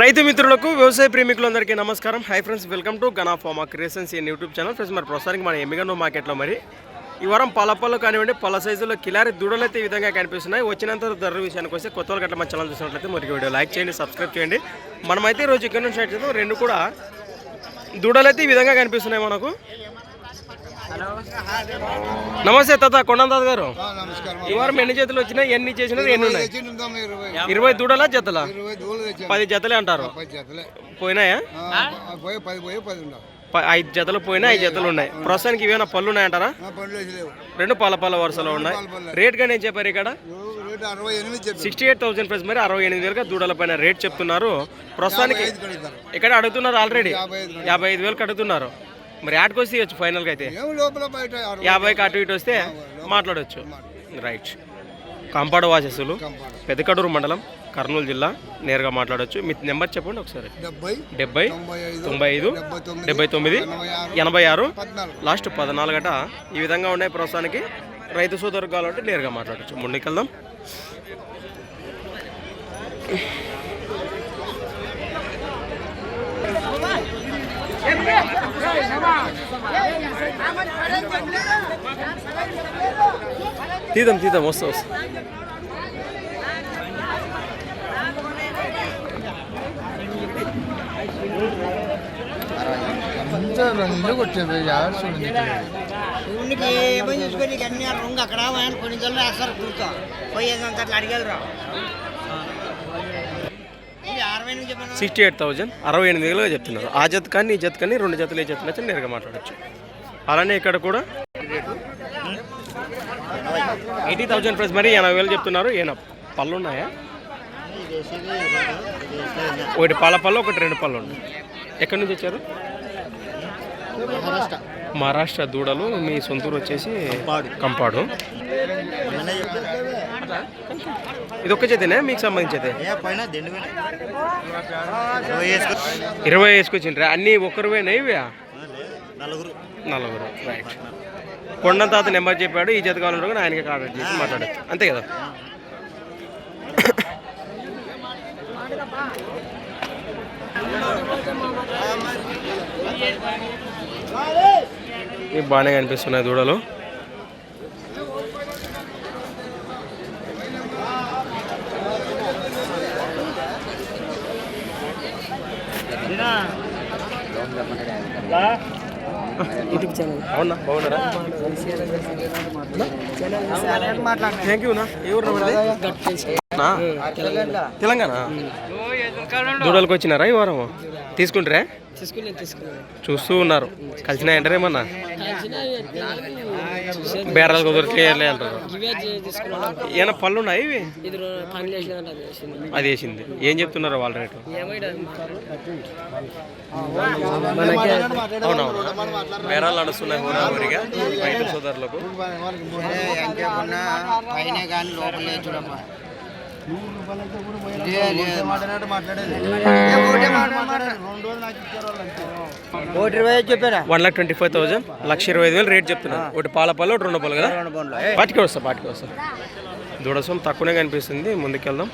రైతు మిత్రులకు వ్యవసాయ ప్రేమికులందరికీ నమస్కారం. Hi friends welcome to Gana pharma creations in YouTube channel friends మరి ప్రస్తుతానికి మన ఎమ్మిగండు మార్కెట్లో మరి ఈ వారం పల పళ్ళు కానివ్వండి పళ్ళ సైజులో కిలారి దూడలు అయితే ఈ విధంగా కనిపిస్తున్నాయి. వచ్చినంత ధర విషయానికి వస్తే కొత్త వాళ్ళు అట్లా మన ఛానల్ చూసినట్లయితే మరి వీడియో లైక్ చేయండి సబ్స్క్రైబ్ చేయండి. మనమైతే ఈరోజు రోజు ఇక్కడ నుంచి చేద్దాం రెండు కూడా దూడలు అయితే ఈ విధంగా కనిపిస్తున్నాయి మనకు. నమస్తే తాత కొండంతాత గారు. ఈ వారం ఎన్ని చేతులు వచ్చినాయి ఎన్ని చేసినారు ఎన్ని ఉన్నాయి? ఇరవై? దూడలా జతలా? పది జతలే అంటారు. జతలే. పోయినాయా? ఐదు జతలు పోయినా ఐదు జతలు ఉన్నాయి. ప్రస్తుతానికి ఇవేనా పళ్ళు ఉన్నాయంటారా? రెండు పాల పాల వరుసలో ఉన్నాయి. రేట్ గానే ఏం చెప్పారు ఇక్కడ? సిక్స్టీ ఎయిట్ థౌసండ్ ప్రైస్ మరి అరవై ఎనిమిది వేలుగా దూడల పైన రేట్ చెప్తున్నారు. ప్రస్తుతానికి ఇక్కడ అడుగుతున్నారు ఆల్రెడీ. యాభై ఐదు వేలకు అడుగుతున్నారు మరి ఆటకు వస్తే ఇవ్వచ్చు ఫైనల్గా అయితే. యాభైకి అటు ఇటు వస్తే మాట్లాడవచ్చు రైట్. కాంపాడు వాసెస్సులు పెద్దకడూరు మండలం కర్నూలు జిల్లా. నేరుగా మాట్లాడవచ్చు మీ నెంబర్ చెప్పండి ఒకసారి. డెబ్బై తొంభై ఐదు డెబ్బై తొమ్మిది ఎనభై ఆరు లాస్ట్ పద్నాలుగు. గంట ఈ విధంగా ఉన్నాయి ప్రస్తుతానికి. రైతు సోదరు కావాలంటే నేరుగా మాట్లాడచ్చు. ముందుకెళ్దాం. తీద్దాం తీద్దాం వస్తా వస్తా. రెండు కొట్టేది శివునికి ఏమో చూసుకొని నీకు అన్ని రొంగ అక్కడ కొన్ని జల్లు వేస్తారు కూర్చో. పోయేదంతా అట్లా అడిగేది రా. సిక్స్టీ ఎయిట్ థౌజండ్ అరవై ఎనిమిది వేలుగా చెప్తున్నారు. ఆ జత కానీ ఈ జత కానీ రెండు జతలు ఏ జతలు నేరుగా మాట్లాడచ్చు. అలానే ఇక్కడ కూడా ఎయిటీ థౌజండ్ ప్రైస్ మరి ఎనభై వేలు చెప్తున్నారు. ఏనా పళ్ళు ఉన్నాయా ఒకటి పాల పళ్ళు ఒకటి రెండు పళ్ళు ఉన్నాయి. ఎక్కడి నుంచి వచ్చారు? మహారాష్ట్ర. దూడలు మీ సొంతూరు వచ్చేసి కంపాడు. ఇది ఒక్క జతనే మీకు సంబంధించేదే ఇరవై వేసుకొచ్చిండ్రా? అన్నీ ఒక్కరువేనా ఇవి నలుగురు. నలుగురు. రైట్ కొండ తాత నెంబర్ చెప్పాడు ఈ జత కావాలంటే కూడా ఆయనకి కాంటాక్ట్ చేసి మాట్లాడచ్చు అంతే కదా? ఇవి బాగానే కనిపిస్తున్నాయి దూడలు. అవునా బాగున్నారా థ్యాంక్ యూ తెలంగాణ. దూడలకు వచ్చినారా ఈ వారం తీసుకుంటారా? చూస్తూ ఉన్నారు. కలిసిన ఎంటరేమన్నా బేరాలు కుదిరితే అంటారు. ఇవే చే- తీసుకున్నాను ఏమైనా పళ్ళు ఉన్నాయి ఇవి? అది వేసింది. ఏం చెప్తున్నారు వాళ్ళ రేటు? అవునవును బేరాలు నడుస్తున్నాయి హోరాహోరీగా రైతు సోదరులకు. One lakh twenty five thousand లక్ష ఇరవై ఐదు వేలు రేట్ చెప్తున్నారు ఒకటి పాల పళ్ళు ఒకటి రెండు పళ్ళు కదా? పాటికి వస్తా పాటికి వస్తా. దూడసం తక్కువనే కనిపిస్తుంది ముందుకెళ్దాం.